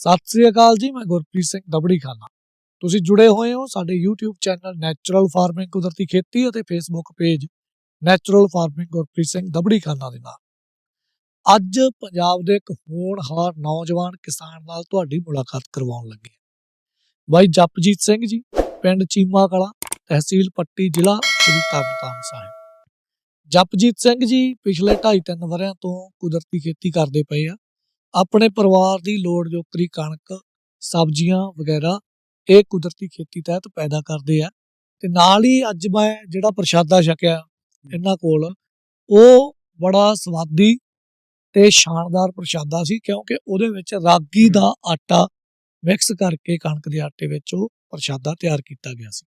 ਸਤਿ ਸ੍ਰੀ ਅਕਾਲ ਜੀ, ਮੈਂ ਗੁਰਪ੍ਰੀਤ ਸਿੰਘ ਦਬੜੀ ਖਾਨਾ ਤੁਸੀਂ ਜੁੜੇ ਹੋਏ ਹੋ ਸਾਡੇ YouTube ਚੈਨਲ ਨੈਚੁਰਲ ਫਾਰਮਿੰਗ ਕੁਦਰਤੀ ਖੇਤੀ ਅਤੇ Facebook page natural farming Gurpreet Singh Dabri Khana ਦੇ ਨਾਲ। ਅੱਜ ਪੰਜਾਬ ਦੇ ਇੱਕ ਹੋਣਹਾਰ ਨੌਜਵਾਨ ਕਿਸਾਨ ਨਾਲ ਤੁਹਾਡੀ ਮੁਲਾਕਾਤ ਕਰਵਾਉਣ ਲੱਗੇ ਬਾਈ ਜਪਜੀਤ ਸਿੰਘ ਜੀ, ਪਿੰਡ ਚੀਮਾ ਕਲਾ ਤਹਿਸੀਲ ਪੱਟੀ ਜ਼ਿਲ੍ਹਾ ਸ੍ਰੀ ਤਰਨਤਾਰਨ ਸਾਹਿਬ। ਜਪਜੀਤ ਸਿੰਘ ਜੀ, ਪਿਛਲੇ 2.5-3 ਵਰਿਆਂ ਤੋਂ ਕੁਦਰਤੀ ਖੇਤੀ ਕਰਦੇ ਪਏ ਆ। ਆਪਣੇ ਪਰਿਵਾਰ ਦੀ ਲੋੜ ਜੋਕਰੀ ਕਣਕ ਸਬਜ਼ੀਆਂ ਵਗੈਰਾ ਇਹ ਕੁਦਰਤੀ ਖੇਤੀ ਤਹਿਤ ਪੈਦਾ ਕਰਦੇ ਆ ਤੇ ਨਾਲ ਹੀ ਅੱਜ ਮੈਂ ਜਿਹੜਾ ਪ੍ਰਸ਼ਾਦਾ ਛਕਿਆ ਇਹਨਾਂ ਕੋਲ ਉਹ ਬੜਾ ਸਵਾਦੀ ਤੇ ਸ਼ਾਨਦਾਰ ਪ੍ਰਸ਼ਾਦਾ ਸੀ ਕਿਉਂਕਿ ਉਹਦੇ ਵਿੱਚ ਰਾਗੀ ਦਾ ਆਟਾ ਮਿਕਸ ਕਰਕੇ ਕਣਕ ਦੇ ਆਟੇ ਵਿੱਚ ਉਹ ਪ੍ਰਸ਼ਾਦਾ ਤਿਆਰ ਕੀਤਾ ਗਿਆ ਸੀ।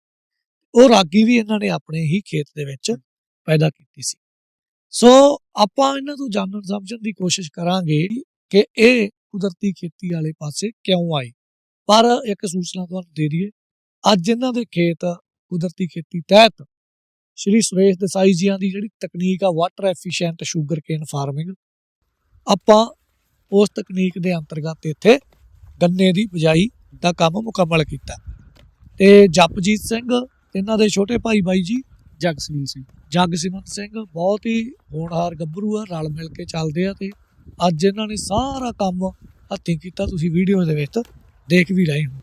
ਉਹ ਰਾਗੀ ਵੀ ਇਹਨਾਂ ਨੇ ਆਪਣੇ ਹੀ ਖੇਤ ਦੇ ਵਿੱਚ ਪੈਦਾ ਕੀਤੀ ਸੀ। ਸੋ ਆਪਾਂ ਇਹਨਾਂ ਤੋਂ ਜਾਣਨ ਸਮਝਣ ਦੀ ਕੋਸ਼ਿਸ਼ ਕਰਾਂਗੇ ਕਿ ਇਹ ਕੁਦਰਤੀ ਖੇਤੀ ਵਾਲੇ ਪਾਸੇ ਕਿਉਂ ਆਏ? ਪਰ ਇੱਕ ਸੂਚਨਾ ਤੁਹਾਨੂੰ ਦੇ ਦਈਏ ਅੱਜ ਇਹਨਾਂ ਦੇ ਖੇਤ ਕੁਦਰਤੀ ਖੇਤੀ ਤਹਿਤ ਸ਼੍ਰੀ ਸੁਰੇਸ਼ ਦੇਸਾਈ ਜੀਆਂ ਦੀ ਜਿਹੜੀ ਤਕਨੀਕ ਆ water efficient sugar cane farming ਆਪਾਂ ਉਸ ਤਕਨੀਕ ਦੇ ਅੰਤਰਗਤ ਇੱਥੇ ਗੰਨੇ ਦੀ ਬਿਜਾਈ ਦਾ ਕੰਮ ਮੁਕੰਮਲ ਕੀਤਾ। ਤੇ ਜਪਜੀਤ ਸਿੰਘ ਇਹਨਾਂ ਦੇ ਛੋਟੇ ਭਾਈ ਬਾਈ ਜੀ ਜਗਸੀਨ ਸਿੰਘ। ਜਗਸਿਮਨ ਸਿੰਘ ਬਹੁਤ ਹੀ ਹੋਣਹਾਰ ਗੱਭਰੂ ਆ ਰਲ ਮਿਲ ਕੇ ਚੱਲਦੇ ਆ ਤੇ ਅੱਜ ਇਹਨਾਂ ਨੇ ਸਾਰਾ ਕੰਮ ਹੱਥੀਂ ਕੀਤਾ ਤੁਸੀਂ ਵੀਡੀਓ ਦੇ ਵਿੱਚ ਦੇਖ ਵੀ ਰਹੇ ਹੋ।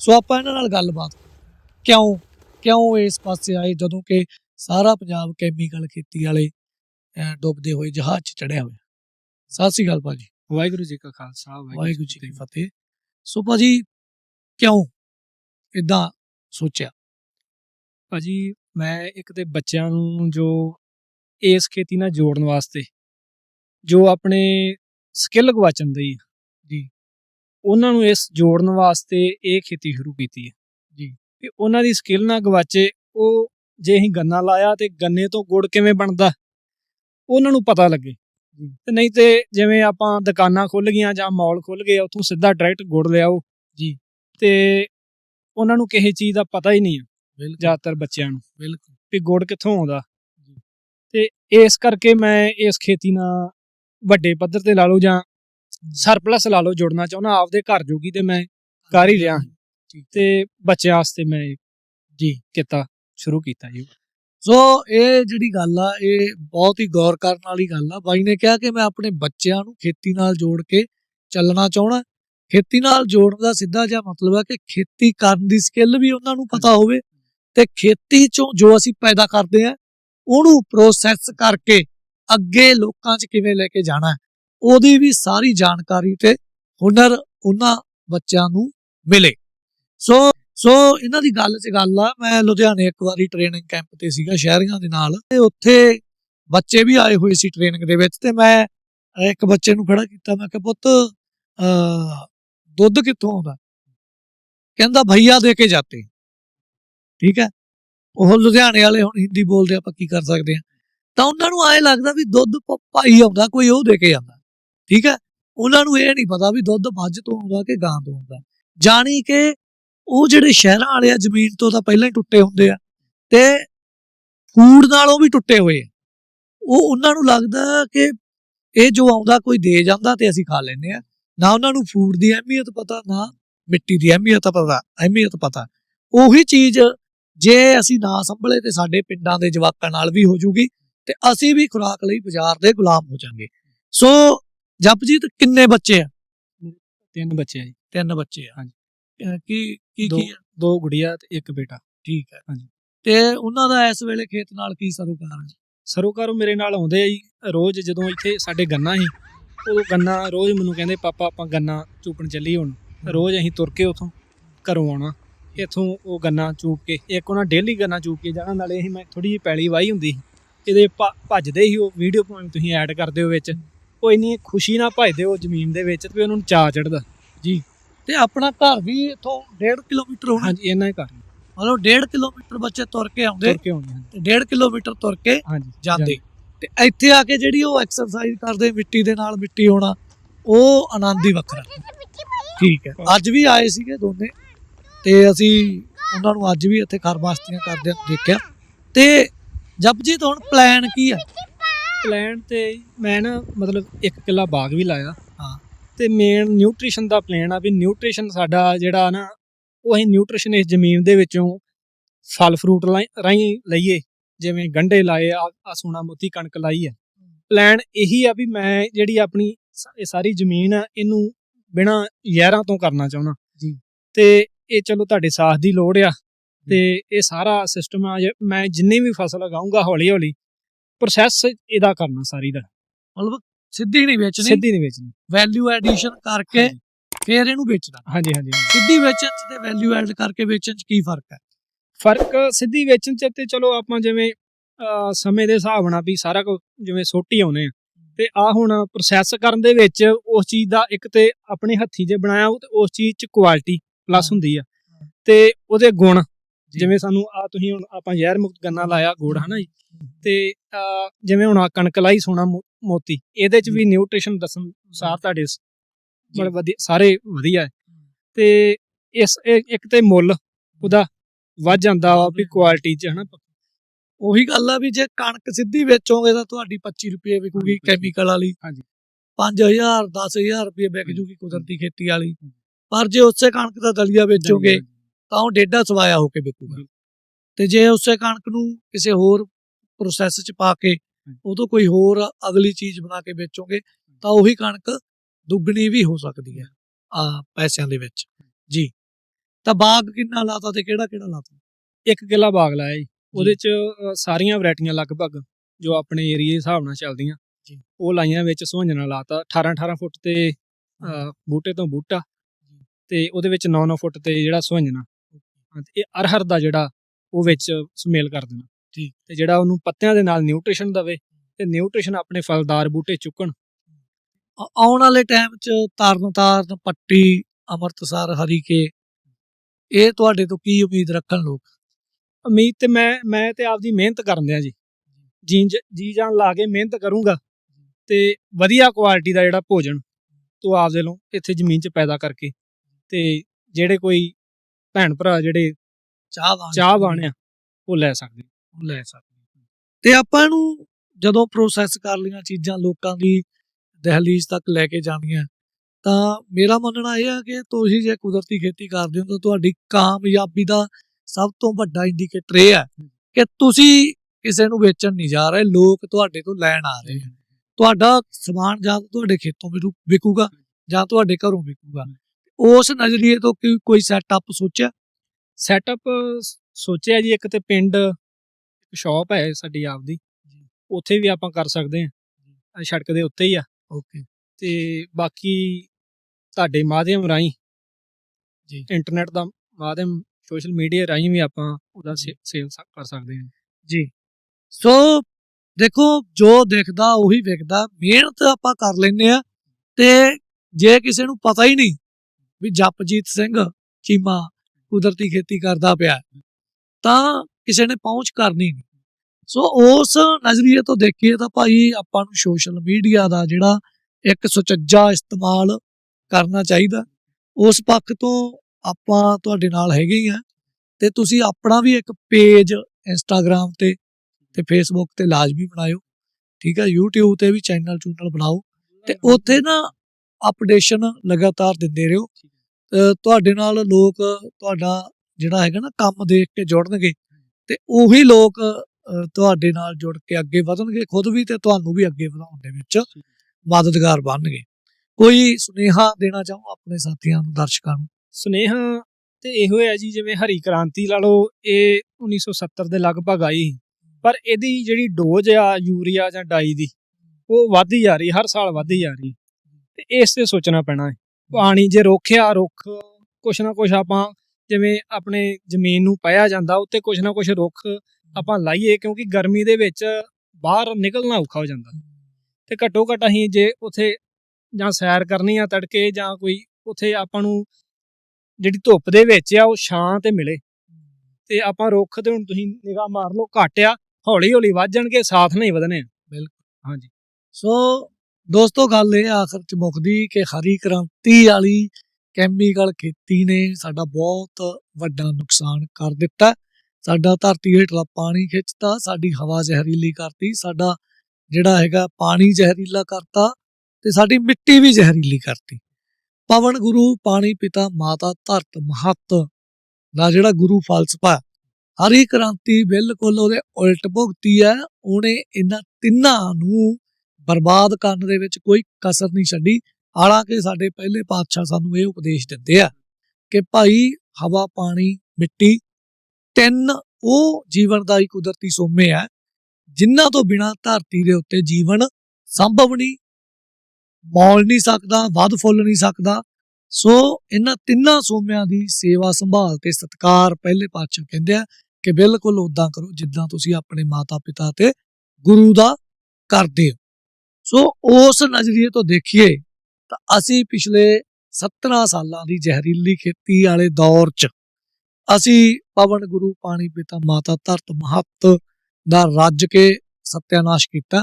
ਸੋ ਆਪਾਂ ਇਹਨਾਂ ਨਾਲ ਗੱਲਬਾਤ ਕਿਉਂ ਕਿਉਂ ਇਸ ਪਾਸੇ ਆਏ ਜਦੋਂ ਕਿ ਸਾਰਾ ਪੰਜਾਬ ਕੈਮੀਕਲ ਖੇਤੀ ਵਾਲੇ ਡੁੱਬਦੇ ਹੋਏ ਜਹਾਜ਼ 'ਚ ਚੜਿਆ ਹੋਇਆ। ਸਤਿ ਸ੍ਰੀ ਅਕਾਲ ਭਾਜੀ। ਵਾਹਿਗੁਰੂ ਜੀ ਕਾ ਖਾਲਸਾ ਵਾਹਿਗੁਰੂ ਜੀ ਕੀ ਫਤਿਹ। ਸੋ ਭਾਜੀ ਕਿਉਂ ਇਦਾਂ ਸੋਚਿਆ? ਭਾਜੀ ਮੈਂ ਇੱਕ ਤੇ ਬੱਚਿਆਂ ਨੂੰ ਜੋ ਇਸ ਖੇਤੀ ਨਾਲ ਜੋੜਨ ਵਾਸਤੇ ਜੋ ਆਪਣੇ ਸਕਿੱਲ ਗਵਾਚਣ ਦੀ ਜੀ। ਉਹਨਾਂ ਨੂੰ ਇਸ ਜੋੜਨ ਵਾਸਤੇ ਇਹ ਖੇਤੀ ਸ਼ੁਰੂ ਕੀਤੀ ਹੈ ਜੀ। ਕਿ ਉਹਨਾਂ ਦੀ ਸਕਿੱਲ ਨਾ ਗਵਾਚੇ ਉਹ ਜੇ ਅਸੀਂ ਗੰਨਾ ਲਾਇਆ ਤੇ ਗੰਨੇ ਤੋਂ ਗੁੜ ਕਿਵੇਂ ਬਣਦਾ ਉਹਨਾਂ ਨੂੰ ਪਤਾ ਲੱਗੇ ਤੇ ਨਹੀਂ ਤੇ ਜਿਵੇਂ ਆਪਾਂ ਦੁਕਾਨਾਂ ਖੁੱਲ ਗਈਆਂ ਜਾਂ ਮਾਲ ਖੁੱਲ ਗਏ ਉੱਥੋਂ ਸਿੱਧਾ ਡਾਇਰੈਕਟ ਗੁੜ ਲਿਆਓ ਜੀ। ਤੇ ਉਹਨਾਂ ਨੂੰ ਕਿਸੇ ਚੀਜ਼ ਦਾ ਪਤਾ ਹੀ ਨਹੀਂ ਹੈ ਬਿਲਕੁਲ। ਜ਼ਿਆਦਾਤਰ ਬੱਚਿਆਂ ਨੂੰ ਬਿਲਕੁਲ। ਵੀ ਗੁੜ ਕਿੱਥੋਂ ਆਉਂਦਾ ਤੇ ਇਸ ਕਰਕੇ ਮੈਂ ਇਸ ਖੇਤੀ ਨਾਲ ਵੱਡੇ ਪੱਧਰ ਤੇ ਲਾ ਲਓ ਜਾਂ ਸਰਪਲਸ ਲਾ ਲਓ ਜੁੜਨਾ ਚਾਹੁੰਦਾ ਆਪਦੇ ਘਰ ਜੋਗੀ ਤੇ ਮੈਂ ਕਰ ਹੀ ਰਿਹਾ। ਤੇ ਬੱਚਿਆਂ ਵਾਸਤੇ ਮੈਂ ਜੀ ਕੀਤਾ ਸ਼ੁਰੂ ਕੀਤਾ ਜੀ। ਸੋ ਇਹ ਜਿਹੜੀ ਗੱਲ ਆ ਇਹ ਬਹੁਤ ਹੀ ਗੌਰ ਕਰਨ ਵਾਲੀ ਗੱਲ ਆ। ਬਾਈ ਨੇ ਕਿਹਾ ਕਿ ਮੈਂ ਆਪਣੇ ਬੱਚਿਆਂ ਨੂੰ ਖੇਤੀ ਨਾਲ ਜੋੜ ਕੇ ਚੱਲਣਾ ਚਾਹਣਾ ਖੇਤੀ ਨਾਲ ਜੋੜਨ ਦਾ ਸਿੱਧਾ ਜਿਹਾ ਮਤਲਬ ਹੈ ਕਿ ਖੇਤੀ ਕਰਨ ਦੀ ਸਕਿੱਲ ਵੀ ਉਹਨਾਂ ਨੂੰ ਪਤਾ ਹੋਵੇ ਤੇ ਖੇਤੀ ਚੋਂ ਜੋ ਅਸੀਂ ਪੈਦਾ ਕਰਦੇ ਆ ਉਹਨੂੰ ਪ੍ਰੋਸੈਸ ਕਰਕੇ ਅੱਗੇ ਲੋਕਾਂ 'ਚ ਕਿਵੇਂ ਲੈ ਕੇ ਜਾਣਾ ਹੈ ਉਹਦੀ ਵੀ ਸਾਰੀ ਜਾਣਕਾਰੀ ਤੇ ਹੁਨਰ ਉਹਨਾਂ ਬੱਚਿਆਂ ਨੂੰ ਮਿਲੇ। ਸੋ ਸੋ ਇਹਨਾਂ ਦੀ ਗੱਲ 'ਚ ਗੱਲ ਆ ਮੈਂ ਲੁਧਿਆਣੇ ਇੱਕ ਵਾਰੀ ਟ੍ਰੇਨਿੰਗ ਕੈਂਪ ਤੇ ਸੀਗਾ ਸ਼ਹਿਰੀਆਂ ਦੇ ਨਾਲ ਤੇ ਉੱਥੇ ਬੱਚੇ ਵੀ ਆਏ ਹੋਏ ਸੀ ਟ੍ਰੇਨਿੰਗ ਦੇ ਵਿੱਚ ਤੇ ਮੈਂ ਇੱਕ ਬੱਚੇ ਨੂੰ ਖੜਾ ਕੀਤਾ ਮੈਂ ਕਿਹਾ ਪੁੱਤ ਅਹ, ਦੁੱਧ ਕਿੱਥੋਂ ਆਉਂਦਾ? ਕਹਿੰਦਾ ਭਈਆ ਦੇ ਕੇ ਜਾਤੇ। ਠੀਕ ਹੈ? ਉਹ ਲੁਧਿਆਣੇ ਵਾਲੇ ਹੁਣ ਹਿੰਦੀ ਬੋਲਦੇ ਆਪਾਂ ਕੀ ਕਰ ਸਕਦੇ ਆ ਤਾਂ ਉਹਨਾਂ ਨੂੰ ਐ ਲੱਗਦਾ ਵੀ ਦੁੱਧ ਭਾਈ ਆਉਂਦਾ, ਕੋਈ ਉਹ ਦੇ ਕੇ ਜਾਂਦਾ ਠੀਕ ਹੈ? ਉਹਨਾਂ ਨੂੰ ਇਹ ਨਹੀਂ ਪਤਾ ਵੀ ਦੁੱਧ ਮੱਝ ਤੋਂ ਆਉਂਦਾ ਕਿ ਗਾਂ ਤੋਂ ਆਉਂਦਾ। ਜਾਣੀ ਕਿ ਉਹ ਜਿਹੜੇ ਸ਼ਹਿਰਾਂ ਵਾਲੇ ਆ, ਜ਼ਮੀਨ ਤੋਂ ਤਾਂ ਪਹਿਲਾਂ ਹੀ ਟੁੱਟੇ ਹੁੰਦੇ ਆ ਤੇ ਫੂਡ ਨਾਲ ਉਹ ਵੀ ਟੁੱਟੇ ਹੋਏ ਆ। ਉਹ ਉਹਨਾਂ ਨੂੰ ਲੱਗਦਾ ਕਿ ਇਹ ਜੋ ਆਉਂਦਾ, ਕੋਈ ਦੇ ਜਾਂਦਾ ਤੇ ਅਸੀਂ ਖਾ ਲੈਂਦੇ ਆ। ਨਾ ਉਹਨਾਂ ਨੂੰ ਫੂਡ ਦੀ ਅਹਿਮੀਅਤ ਪਤਾ, ਨਾ ਮਿੱਟੀ ਦੀ ਅਹਿਮੀਅਤ ਪਤਾ ਅਹਿਮੀਅਤ ਪਤਾ। ਉਹੀ ਚੀਜ਼ ਜੇ ਅਸੀਂ ਨਾ ਸੰਭਲੇ ਤੇ ਸਾਡੇ ਪਿੰਡਾਂ ਦੇ ਜਵਾਕਾਂ ਨਾਲ ਵੀ ਹੋ ਜੂਗੀ ਤੇ ਅਸੀਂ ਵੀ ਖੁਰਾਕ ਲਈ ਬਾਜ਼ਾਰ ਦੇ ਗੁਲਾਮ ਹੋ ਜਾਾਂਗੇ। ਸੋ ਜਪਜੀਤ ਕਿੰਨੇ ਬੱਚੇ ਆ? ਤਿੰਨ ਬੱਚੇ ਆ ਜੀ। ਤਿੰਨ ਬੱਚੇ ਆ। ਹਾਂਜੀ। ਕੀ ਕੀ ਕੀ ਦੋ ਗੁੜੀਆ ਤੇ ਇੱਕ ਬੇਟਾ। ਠੀਕ ਹੈ ਹਾਂਜੀ। ਤੇ ਉਹਨਾਂ ਦਾ ਇਸ ਵੇਲੇ ਖੇਤ ਨਾਲ ਕੀ ਸਰੋਕਾਰ ਹੈ ਸਰੋਕਾਰ ਮੇਰੇ ਨਾਲ ਆਉਂਦੇ ਆ ਜੀ। ਰੋਜ਼ ਜਦੋਂ ਇੱਥੇ ਸਾਡੇ ਗੰਨਾ ਸੀ ਉਦੋਂ ਗੰਨਾ ਰੋਜ਼ ਮੈਨੂੰ ਕਹਿੰਦੇ ਪਾਪਾ ਆਪਾਂ ਗੰਨਾ ਚੂਪਣ ਚੱਲੀ ਹੁਣ। ਰੋਜ਼ ਅਸੀਂ ਤੁਰ ਕੇ ਉਥੋਂ ਘਰੋਂ ਆਉਣਾ। ਇੱਥੋਂ ਉਹ ਗੰਨਾ ਚੂਪ ਕੇ ਇੱਕ ਉਹਨਾਂ ਡੇਲੀ ਗੰਨਾ ਚੂਪ ਕੇ ਜਾਣਾ ਨਾਲੇ ਅਸੀਂ ਮੈਂ ਥੋੜੀ ਜਿਹੀ ਪੈਲੀ ਵਾਹੀ ਹੁੰਦੀ ਸੀ। ਇਹਦੇ ਭੱਜ- ਭੱਜਦੇ ਹੀ ਉਹ ਵੀਡੀਓ ਭਾਵੇਂ ਤੁਸੀਂ ਐਡ ਕਰਦੇ ਹੋ ਵਿੱਚ। ਉਹ ਇੰਨੀ ਖੁਸ਼ੀ ਨਾਲ ਭੱਜਦੇ ਉਹ ਜ਼ਮੀਨ ਦੇ ਵਿੱਚ ਤੇ ਉਹਨਾਂ ਨੂੰ ਚਾਅ ਚੜਦਾ ਤੇ ਆਪਣਾ ਘਰ ਵੀ ਇਥੋਂ 1.5 ਕਿਲੋਮੀਟਰ ਹੋਣਾ। ਹਾਂਜੀ ਇਹਨਾਂ ਹੀ ਕਰ ਮਤਲਬ 1.5 ਕਿਲੋਮੀਟਰ ਬੱਚੇ ਤੁਰ ਕੇ ਆਉਂਦੇ। ਤੁਰ ਕੇ ਆਉਂਦੇ ਤੇ 1.5 ਕਿਲੋਮੀਟਰ ਤੁਰ ਕੇ ਜਾਂਦੇ। ਤੇ ਇੱਥੇ ਆ ਕੇ ਜਿਹੜੀ ਉਹ ਐਕਸਰਸਾਈਜ਼ ਕਰਦੇ ਮਿੱਟੀ ਦੇ ਨਾਲ ਮਿੱਟੀ ਹੋਣਾ ਉਹ ਆਨੰਦ ਹੀ ਵੱਖਰਾ। ਠੀਕ ਹੈ। ਅੱਜ ਵੀ ਆਏ ਸੀਗੇ ਦੋਨੇ। ਤੇ ਅਸੀਂ ਉਹਨਾਂ ਨੂੰ ਅੱਜ ਵੀ ਇੱਥੇ ਖਰਮਾਸਤੀਆਂ ਕਰਦੇ ਦੇਖਿਆ। ਤੇ ਜਪਜੀਤ ਹੁਣ ਪਲਾਨ ਕੀ ਆ? ਪਲਾਨ ਤੇ ਮੈਂ ਨਾ ਮਤਲਬ ਇੱਕ ਕਿੱਲਾ ਬਾਗ ਵੀ ਲਾਇਆ। ਹਾਂ। ਤੇ ਮੇਨ ਨਿਊਟ੍ਰੀਸ਼ਨ ਦਾ ਪਲਾਨ ਆ ਵੀ ਨਿਊਟ੍ਰੀਸ਼ਨ ਸਾਡਾ ਜਿਹੜਾ ਨਾ ਉਹ ਅਸੀਂ ਨਿਊਟ੍ਰੀਸ਼ਨ ਇਸ ਜ਼ਮੀਨ ਦੇ ਵਿੱਚੋਂ ਫਲ ਫਰੂਟ ਰਾਹੀਂ ਲਈਏ। ਜਿਵੇਂ ਗੰਢੇ ਲਾਏ ਆ ਸੋਨਾ ਮੋਤੀ ਕਣਕ ਲਾਈ ਹੈ ਪਲਾਨ ਇਹੀ ਆ ਵੀ ਮੈਂ ਜਿਹੜੀ ਆਪਣੀ ਇਹ ਸਾਰੀ ਜ਼ਮੀਨ ਆ ਇਹਨੂੰ ਬਿਨਾ ਯਾਰਾਂ ਤੋਂ ਕਰਨਾ ਚਾਹੁੰਦਾ। ਜੀ। ਤੇ ਇਹ ਚਲੋ ਤੁਹਾਡੇ ਸਾਥ ਦੀ ਲੋੜ ਆ। ਤੇ ਇਹ ਸਾਰਾ ਸਿਸਟਮ ਆ ਮੈਂ ਜਿੰਨੀ ਵੀ ਫਸਲ ਉਗਾਉਂਗਾ ਹੌਲੀ ਹੌਲੀ ਪ੍ਰੋਸੈਸ ਇਹਦਾ ਕਰਨਾ ਸਾਰੀ ਦਾ ਮਤਲਬ ਸਿੱਧੀ ਨਹੀਂ ਵੇਚਣੀ ਸਿੱਧੀ ਨਹੀਂ ਵੇਚਣੀ ਵੈਲਿਊ ਐਡੀਸ਼ਨ ਕਰਕੇ। ਫਿਰ ਇਹਨੂੰ ਵੇਚਣਾ ਹਾਂਜੀ ਹਾਂਜੀ। ਸਿੱਧੀ ਵੇਚਣ ਤੇ ਵੈਲਿਊ ਐਡ ਕਰਕੇ ਵੇਚਣ ਚ ਕੀ ਫ਼ਰਕ ਹੈ ਫ਼ਰਕ ਸਿੱਧੀ ਵੇਚਣ ਚ ਤੇ ਚਲੋ ਆਪਾਂ ਜਿਵੇਂ ਸਮੇਂ ਦੇ ਹਿਸਾਬ ਨਾਲ ਵੀ ਸਾਰਾ ਕੁਝ ਜਿਵੇਂ ਸੋਟੀ ਆਉਨੇ ਆ ਤੇ ਆ ਹੁਣ ਪ੍ਰੋਸੈਸ ਕਰਨ ਦੇ ਵਿੱਚ ਉਸ ਚੀਜ਼ ਦਾ ਇੱਕ ਤੇ ਆਪਣੇ ਹੱਥੀ ਜੇ ਬਣਾਇਆ ਉਹ ਤੇ ਉਸ ਚੀਜ਼ ਚ ਕੁਆਲਿਟੀ ਪਲੱਸ। ਹੁੰਦੀ ਆ। ਤੇ ਉਹਦੇ ਗੁਣ। ਜਿਵੇਂ ਸਾਨੂੰ ਆ ਤੁਸੀਂ ਹੁਣ ਆਪਾਂ ਜ਼ਹਿਰ ਮੁਕਤ ਗੰਨਾ ਲਾਇਆ ਗੁੜ ਹਨਾ ਜੀ? ਤੇ ਜਿਵੇਂ ਹੁਣ ਆ ਕਣਕ ਲਾਈ ਸੋਨਾ ਮੋਤੀ ਇਹਦੇ ਚ ਵੀ ਨਿਊਟ੍ਰੀਸ਼ਨ ਦੱਸਣ ਅਨੁਸਾਰ ਤੁਹਾਡੇ ਮਤਲਬ ਵਧੀਆ ਸਾਰੇ ਵਧੀਆ ਹੈ। ਤੇ ਇਸ ਇੱਕ ਤੇ ਮੁੱਲ ਉਹਦਾ ਵੱਧ ਜਾਂਦਾ ਵਾ ਵੀ ਕੁਆਲਿਟੀ ਚ ਹਨਾ? ਉਹੀ ਗੱਲ ਆ ਵੀ ਜੇ ਕਣਕ ਸਿੱਧੀ ਵੇਚੋਗੇ ਤਾਂ ਤੁਹਾਡੀ 25 ਰੁਪਏ ਵਿਕੂਗੀ। ਕੈਮੀਕਲ ਵਾਲੀ। ਹਾਂਜੀ। 5000 10000 ਰੁਪਏ ਵਿਕ। ਜੂਗੀ ਕੁਦਰਤੀ ਖੇਤੀ ਵਾਲੀ। ਪਰ ਜੇ ਉਸੇ ਕਣਕ ਦਾ ਦਲੀਆ ਵੇਚੋਗੇ। ਤਾਂ ਉਹ ਡੇਢਾ ਸਵਾਇਆ ਹੋ ਕੇ ਵਿਕੂਗਾ। ਤੇ ਜੇ ਉਸੇ ਕਣਕ ਨੂੰ ਕਿਸੇ ਹੋਰ ਪ੍ਰੋਸੈਸ ਚ ਪਾ ਕੇ ਉਹ ਤੋਂ ਕੋਈ ਹੋਰ ਅਗਲੀ ਚੀਜ਼ ਬਣਾ ਕੇ ਵੇਚੋਗੇ ਤਾਂ ਉਹੀ ਕਣਕ ਦੁੱਗਣੀ ਵੀ ਹੋ ਸਕਦੀ ਹੈ ਆ ਪੈਸਿਆਂ ਦੇ ਵਿੱਚ। ਜੀ। ਤਾਂ ਬਾਗ ਕਿੰਨਾ ਲਾਤਾ ਤੇ ਕਿਹੜਾ ਕਿਹੜਾ ਲਾਤਾ? ਇੱਕ ਕਿੱਲਾ ਬਾਗ ਲਾਇਆ ਜੀ। ਉਹਦੇ ਚ ਸਾਰੀਆਂ ਵੈਰਾਈਟੀਆਂ ਲਗਭਗ ਜੋ ਆਪਣੇ ਏਰੀਆ ਦੇ ਹਿਸਾਬ ਨਾਲ ਚੱਲਦੀਆਂ। ਉਹ ਲਾਈਆਂ ਵਿੱਚ ਸੁਹੰਜਣਾ ਲਾਤਾ। 18 18 ਫੁੱਟ ਤੇ ਬੂਟੇ ਤੋਂ ਬੂਟਾ ਤੇ ਉਹਦੇ ਵਿੱਚ 9 9 ਫੁੱਟ ਤੇ ਜਿਹੜਾ ਸੁਹੰਜਣਾ ਹਾਂ, ਤੇ ਇਹ ਅਰਹਰ ਦਾ ਜਿਹੜਾ ਉਹ ਵਿੱਚ ਸੁਮੇਲ ਕਰ ਦੇਣਾ। ਠੀਕ। ਤੇ ਜਿਹੜਾ ਉਹਨੂੰ ਪੱਤਿਆਂ ਦੇ ਨਾਲ ਨਿਊਟ੍ਰੀਸ਼ਨ ਦਵੇ ਤੇ ਨਿਊਟ੍ਰੀਸ਼ਨ ਆਪਣੇ ਫਲਦਾਰ ਬੂਟੇ ਚੁੱਕਣ। ਆ- ਆਉਣ ਵਾਲੇ ਟਾਈਮ 'ਚ ਤਰਨ ਤਾਰਨ ਪੱਟੀ ਅੰਮ੍ਰਿਤਸਰ ਹਰੀਕੇ ਇਹ ਤੁਹਾਡੇ ਤੋਂ ਕੀ ਉਮੀਦ ਰੱਖਣ ਲੋਕ? ਉਮੀਦ ਤੇ ਮੈਂ ਮੈਂ ਤੇ ਆਪਦੀ ਮਿਹਨਤ ਕਰਨ ਜੀ। ਜੀ ਜ- ਜੀ ਜਾਨ ਲਾ ਕੇ ਮਿਹਨਤ ਕਰੂੰਗਾ ਤੇ ਵਧੀਆ ਕੁਆਲਿਟੀ ਦਾ ਜਿਹੜਾ ਭੋਜਨ ਤੋਂ ਆਪਦੇ ਲੋ ਇੱਥੇ ਜ਼ਮੀਨ 'ਚ ਪੈਦਾ ਕਰਕੇ। ਤੇ ਜਿਹੜੇ ਕੋਈ ਭੈਣ ਭਰਾ ਜਿਹੜੇ ਚਾਹਵਾਨ ਚਾਹਵਾਨ ਆ ਉਹ ਲੈ ਸਕਦੇ ਉਹ ਲੈ ਸਕਦੇ ਤੇ ਆਪਾਂ ਨੂੰ ਜਦੋਂ ਪ੍ਰੋਸੈਸ ਕਰ ਲਈਆਂ ਚੀਜ਼ਾਂ ਲੋਕਾਂ ਦੀ ਦਹਲੀਜ਼ ਤੱਕ ਲੈ ਕੇ ਜਾਂਦੀਆਂ ਤਾਂ ਮੇਰਾ ਮੰਨਣਾ ਇਹ ਹੈ ਕਿ ਤੁਸੀਂ ਜੇ ਕੁਦਰਤੀ ਖੇਤੀ ਕਰਦੇ ਹੋ ਤਾਂ ਤੁਹਾਡੀ ਕਾਮਯਾਬੀ ਦਾ ਸਭ ਤੋਂ ਵੱਡਾ ਇੰਡੀਕੇਟਰ ਇਹ ਹੈ। ਕਿ ਤੁਸੀਂ ਕਿਸੇ ਨੂੰ ਵੇਚਣ ਨਹੀਂ ਜਾ ਰਹੇ ਲੋਕ ਤੁਹਾਡੇ ਤੋਂ ਲੈਣ ਆ ਰਹੇ ਤੁਹਾਡਾ ਸਮਾਨ ਜਾਂ ਤੁਹਾਡੇ ਖੇਤੋਂ ਵਿਕੂ- ਵਿਕੂਗਾ ਜਾਂ ਤੁਹਾਡੇ ਘਰੋਂ ਵਿਕੂਗਾ। ਉਸ ਨਜ਼ਰੀਏ ਤੋਂ ਕੀ ਕੋਈ ਸੈਟਅਪ ਸੋਚਿਆ? ਸੈਟਅਪ ਸੋਚਿਆ ਜੀ ਇੱਕ ਤੇ ਪਿੰਡ ਇੱਕ ਸ਼ਾਪ ਹੈ ਸਾਡੀ ਆਪਦੀ। ਉੱਥੇ ਵੀ ਆਪਾਂ ਕਰ ਸਕਦੇ ਆ ਸੜਕ ਦੇ ਉੱਤੇ ਹੀ ਆ। ਓਕੇ। ਤੇ ਬਾਕੀ ਤੁਹਾਡੇ ਮਾਧਿਅਮ ਰਾਹੀਂ ਜੀ। ਇੰਟਰਨੈਟ ਦਾ ਮਾਧਿਅਮ ਸੋਸ਼ਲ ਮੀਡੀਆ ਰਾਹੀਂ ਵੀ ਆਪਾਂ ਉਹਦਾ ਸੇਲ ਕਰ ਸਕਦੇ ਹਾਂ। ਜੀ। ਸੋ ਦੇਖੋ ਜੋ ਦਿਖਦਾ ਉਹੀ ਵਿਕਦਾ। ਮਿਹਨਤ ਆਪਾਂ ਕਰ ਲੈਨੇ ਆ ਤੇ ਜੇ ਕਿਸੇ ਨੂੰ ਪਤਾ ਹੀ ਨਹੀਂ ਵੀ ਜਪਜੀਤ ਸਿੰਘ ਚੀਮਾ ਕੁਦਰਤੀ ਖੇਤੀ ਕਰਦਾ ਪਿਆ ਤਾਂ ਕਿਸੇ ਨੇ ਪਹੁੰਚ ਕਰਨੀ ਨਹੀਂ। ਸੋ ਉਸ ਨਜ਼ਰੀਏ ਤੋਂ ਦੇਖੀਏ ਤਾਂ ਭਾਈ ਆਪਾਂ ਨੂੰ ਸੋਸ਼ਲ ਮੀਡੀਆ ਦਾ ਜਿਹੜਾ ਇੱਕ ਸੁਚੱਜਾ ਇਸਤੇਮਾਲ ਕਰਨਾ ਚਾਹੀਦਾ। ਉਸ ਪੱਖ ਤੋਂ ਆਪਾਂ ਤੁਹਾਡੇ ਨਾਲ ਹੈਗੇ ਹੀ ਆ ਤੇ ਤੁਸੀਂ ਆਪਣਾ ਵੀ ਇੱਕ ਪੇਜ ਇੰਸਟਾਗ੍ਰam ਤੇ ਤੇ ਫੇਸਬੁੱਕ ਤੇ ਲਾਜ਼ਮੀ ਬਣਾਇਓ। ਠੀਕ ਹੈ, YouTube ਤੇ ਵੀ ਚੈਨਲ ਚੂਨਲ ਬਣਾਓ ਤੇ ਉੱਥੇ ਨਾ ਅਪਡੇਸ਼ਨ ਲਗਾਤਾਰ ਦਿੰਦੇ ਰਹੋ। ਤੁਹਾਡੇ ਨਾਲ ਲੋਕ ਤੁਹਾਡਾ ਜਿਹੜਾ ਹੈਗਾ ਨਾ ਕੰਮ ਦੇਖ ਕੇ ਜੁੜਨਗੇ ਤੇ ਉਹੀ ਲੋਕ ਤੁਹਾਡੇ ਨਾਲ ਜੁੜ ਕੇ ਅੱਗੇ ਵਧਣਗੇ ਖੁਦ ਵੀ ਤੇ ਤੁਹਾਨੂੰ ਵੀ ਅੱਗੇ ਵਧਾਉਣ ਦੇ ਵਿੱਚ ਮਦਦਗਾਰ ਬਣਨਗੇ। ਕੋਈ ਸੁਨੇਹਾ ਦੇਣਾ ਚਾਹੋ ਆਪਣੇ ਸਾਥੀਆਂ ਨੂੰ ਦਰਸ਼ਕਾਂ ਨੂੰ? ਸੁਨੇਹਾ ਤੇ ਇਹੋ ਹੈ ਜੀ ਜਿਵੇਂ ਹਰੀ ਕ੍ਰਾਂਤੀ ਲਾ ਲਓ ਇਹ 1970 ਦੇ ਲਗਭਗ ਆਈ। ਪਰ ਇਹਦੀ ਜਿਹੜੀ ਡੋਜ਼ ਆ ਯੂਰੀਆ ਜਾਂ ਡਾਈ ਦੀ ਉਹ ਵੱਧਦੀ ਜਾ ਰਹੀ ਹਰ ਸਾਲ ਵੱਧਦੀ ਜਾ ਰਹੀ। ਤੇ ਇਸ ਤੇ ਸੋਚਣਾ ਪੈਣਾ ਹੈ। ਪਾਣੀ ਜੇ ਰੋਕਿਆ ਰੁੱਖ ਕੁਛ ਨਾ ਕੁਛ ਆਪਾਂ ਜਿਵੇਂ ਆਪਣੇ ਜ਼ਮੀਨ ਨੂੰ ਪਾਇਆ ਜਾਂਦਾ ਉੱਤੇ ਕੁਛ ਨਾ ਕੁਛ ਰੁੱਖ ਆਪਾਂ ਲਾਈਏ ਕਿਉਂਕਿ ਗਰਮੀ ਦੇ ਵਿੱਚ ਬਾਹਰ ਨਿਕਲਣਾ ਔਖਾ ਹੋ ਜਾਂਦਾ। ਤੇ ਘੱਟੋ ਘੱਟ ਅਸੀਂ ਜੇ ਉਥੇ ਜਾਂ ਸੈਰ ਕਰਨੀ ਆ ਤੜਕੇ ਜਾਂ ਕੋਈ ਉਥੇ ਆਪਾਂ ਨੂੰ ਜਿਹੜੀ ਧੁੱਪ ਦੇ ਵਿੱਚ ਆ ਉਹ ਛਾਂ ਤੇ ਮਿਲੇ। ਤੇ ਆਪਾਂ ਰੁੱਖ ਤੇ ਹੁਣ ਤੁਸੀਂ ਨਿਗਾਹ ਮਾਰ ਲਓ ਘੱਟ ਆ ਹੌਲੀ ਹੌਲੀ ਵੱਧ ਜਾਣਗੇ ਸਾਥ ਨਹੀਂ ਵਧਣੇ। ਹਾਂਜੀ। ਸੋ ਦੋਸਤੋ, ਗੱਲ ਇਹ ਆਖਰ ਚ ਮੁੱਕਦੀ ਕਿ ਹਰੀ ਕ੍ਰਾਂਤੀ ਵਾਲੀ ਕੈਮੀਕਲ ਖੇਤੀ ਨੇ ਸਾਡਾ ਬਹੁਤ ਵੱਡਾ ਨੁਕਸਾਨ ਕਰ ਦਿੱਤਾ। ਸਾਡਾ ਧਰਤੀ ਹੇਠਲਾ ਪਾਣੀ ਖਿੱਚਤਾ, ਸਾਡੀ ਹਵਾ ਜ਼ਹਿਰੀਲੀ ਕਰਤੀ, ਸਾਡਾ ਜਿਹੜਾ ਹੈਗਾ ਪਾਣੀ ਜ਼ਹਿਰੀਲਾ ਕਰਤਾ ਤੇ ਸਾਡੀ ਮਿੱਟੀ ਵੀ ਜ਼ਹਿਰੀਲੀ ਕਰਤੀ। ਪਵਨ ਗੁਰੂ, ਪਾਣੀ ਪਿਤਾ, ਮਾਤਾ ਧਰਤ ਮਹੱਤ ਦਾ ਜਿਹੜਾ ਗੁਰੂ ਫਲਸਫਾ ਹਰੀ ਕ੍ਰਾਂਤੀ ਬਿਲਕੁਲ ਉਹਦੇ ਉਲਟ ਭੁਗਤੀ ਹੈ, ਉਹਨੇ ਇਹਨਾਂ ਤਿੰਨਾਂ ਨੂੰ ਬਰਬਾਦ ਕਰਨ ਦੇ ਵਿੱਚ ਕੋਈ ਕਸਰ ਨਹੀਂ ਛੱਡੀ। ਹਾਲਾਂਕਿ ਸਾਡੇ ਪਹਿਲੇ ਪਾਤਸ਼ਾਹ ਸਾਨੂੰ ਇਹ ਉਪਦੇਸ਼ ਦਿੰਦੇ ਆ ਕਿ ਭਾਈ ਹਵਾ, ਪਾਣੀ, ਮਿੱਟੀ ਤਿੰਨ ਉਹ ਜੀਵਨ ਦਾ ਹੀ ਕੁਦਰਤੀ ਸੋਮੇ ਹੈ ਜਿਨ੍ਹਾਂ ਤੋਂ ਬਿਨਾ ਧਰਤੀ ਦੇ ਉੱਤੇ ਜੀਵਨ ਸੰਭਵ ਨਹੀਂ, ਮੌਲ ਨਹੀਂ ਸਕਦਾ, ਵੱਧ ਫੁੱਲ ਨਹੀਂ ਸਕਦਾ। ਸੋ ਇਹਨਾਂ ਤਿੰਨਾਂ ਸੋਮਿਆਂ ਦੀ ਸੇਵਾ ਸੰਭਾਲ ਤੇ ਸਤਿਕਾਰ ਪਹਿਲੇ ਪਾਤਸ਼ਾਹ ਕਹਿੰਦੇ ਆ ਕਿ ਬਿਲਕੁਲ ਉਦਾਂ ਕਰੋ ਜਿੱਦਾਂ ਤੁਸੀਂ ਆਪਣੇ ਮਾਤਾ ਪਿਤਾ ਤੇ ਗੁਰੂ ਦਾ ਕਰਦੇ ਹੋ। ਸੋ ਉਸ ਨਜ਼ਰੀਏ ਤੋਂ ਦੇਖੀਏ ਤਾਂ ਅਸੀਂ ਪਿਛਲੇ 17 ਸਾਲਾਂ ਦੀ ਜ਼ਹਿਰੀਲੀ ਖੇਤੀ ਵਾਲੇ ਦੌਰ 'ਚ ਅਸੀਂ ਪਵਨ ਗੁਰੂ ਪਾਣੀ ਪਿਤਾ ਮਾਤਾ ਧਰਤ ਮਹੱਤ ਦਾ ਰੱਜ ਕੇ ਸਤਿਆਨਾਸ਼ ਕੀਤਾ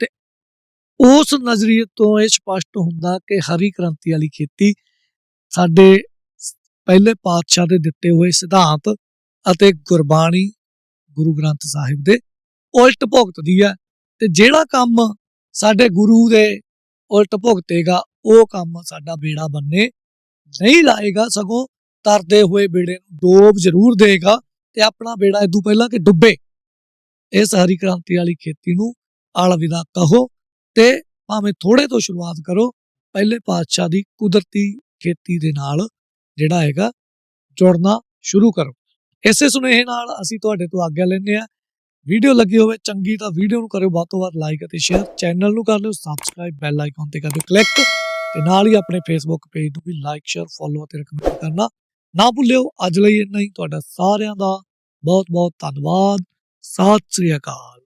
ਤੇ ਉਸ ਨਜ਼ਰੀਏ ਤੋਂ ਇਹ ਸਪਸ਼ਟ ਹੁੰਦਾ ਕਿ ਹਰੀ ਕ੍ਰਾਂਤੀ ਵਾਲੀ ਖੇਤੀ ਸਾਡੇ ਪਹਿਲੇ ਪਾਤਸ਼ਾਹ ਦੇ ਦਿੱਤੇ ਹੋਏ ਸਿਧਾਂਤ ਅਤੇ ਗੁਰਬਾਣੀ ਗੁਰੂ ਗ੍ਰੰਥ ਸਾਹਿਬ ਦੇ ਉਲਟ ਭੁਗਤਦੀ ਹੈ ਤੇ ਜਿਹੜਾ ਕੰਮ ਸਾਡੇ ਗੁਰੂ ਦੇ ਉਲਟ ਭੁਗਤੇਗਾ, ਉਹ ਕੰਮ ਸਾਡਾ ਬੇੜਾ ਬੰਨੇ, ਨਹੀਂ ਲਾਏਗਾ ਸਗੋਂ ਤਰਦੇ ਹੋਏ ਬੇੜੇ ਨੂੰ ਡੋਬ ਜ਼ਰੂਰ ਦੇਗਾ ਤੇ ਆਪਣਾ ਬੇੜਾ ਇਦੋਂ ਪਹਿਲਾਂ ਕਿ ਡੁੱਬੇ। ਇਸ ਹਰੀ ਕ੍ਰਾਂਤੀ ਵਾਲੀ ਖੇਤੀ ਨੂੰ ਅਲਵਿਦਾ ਕਹੋ ਤੇ ਭਾਵੇਂ ਥੋੜੇ ਤੋਂ ਸ਼ੁਰੂਆਤ ਕਰੋ, ਪਹਿਲੇ ਪਾਤਸ਼ਾਹ ਦੀ ਕੁਦਰਤੀ ਖੇਤੀ ਦੇ ਨਾਲ ਜਿਹੜਾ ਹੈਗਾ ਜੁੜਨਾ ਸ਼ੁਰੂ ਕਰੋ। ਇਸੇ ਸੁਨੇਹੇ ਨਾਲ ਅਸੀਂ ਤੁਹਾਡੇ ਤੋਂ ਆਗਿਆ ਲੈਂਦੇ ਆ ਵੀਡੀਓ ਲੱਗੀ ਹੋਵੇ ਚੰਗੀ ਤਾਂ ਵੀਡੀਓ ਨੂੰ ਕਰਿਓ ਵੱਧ ਤੋਂ ਵੱਧ ਲਾਈਕ ਅਤੇ ਸ਼ੇਅਰ ਚੈਨਲ ਨੂੰ ਕਰ ਲਿਓ। ਸਬਸਕ੍ਰਾਈਬ ਬੈਲ ਆਈਕਨ ਤੇ ਕਰ ਦਿਓ ਕਲਿੱਕ ਤੇ ਨਾਲ ਹੀ ਆਪਣੇ ਫੇਸਬੁੱਕ ਪੇਜ ਨੂੰ ਵੀ ਲਾਈਕ ਸ਼ੇਅਰ ਫੋਲੋ ਅਤੇ ਰეკਮੈਂਡ ਕਰਨਾ ਨਾ ਭੁੱਲਿਓ। ਅੱਜ ਲਈ ਇੰਨਾ ਹੀ। ਤੁਹਾਡਾ ਸਾਰਿਆਂ ਦਾ ਬਹੁਤ ਬਹੁਤ ਧੰਨਵਾਦ। ਸਤਿ ਸ੍ਰੀ ਅਕਾਲ।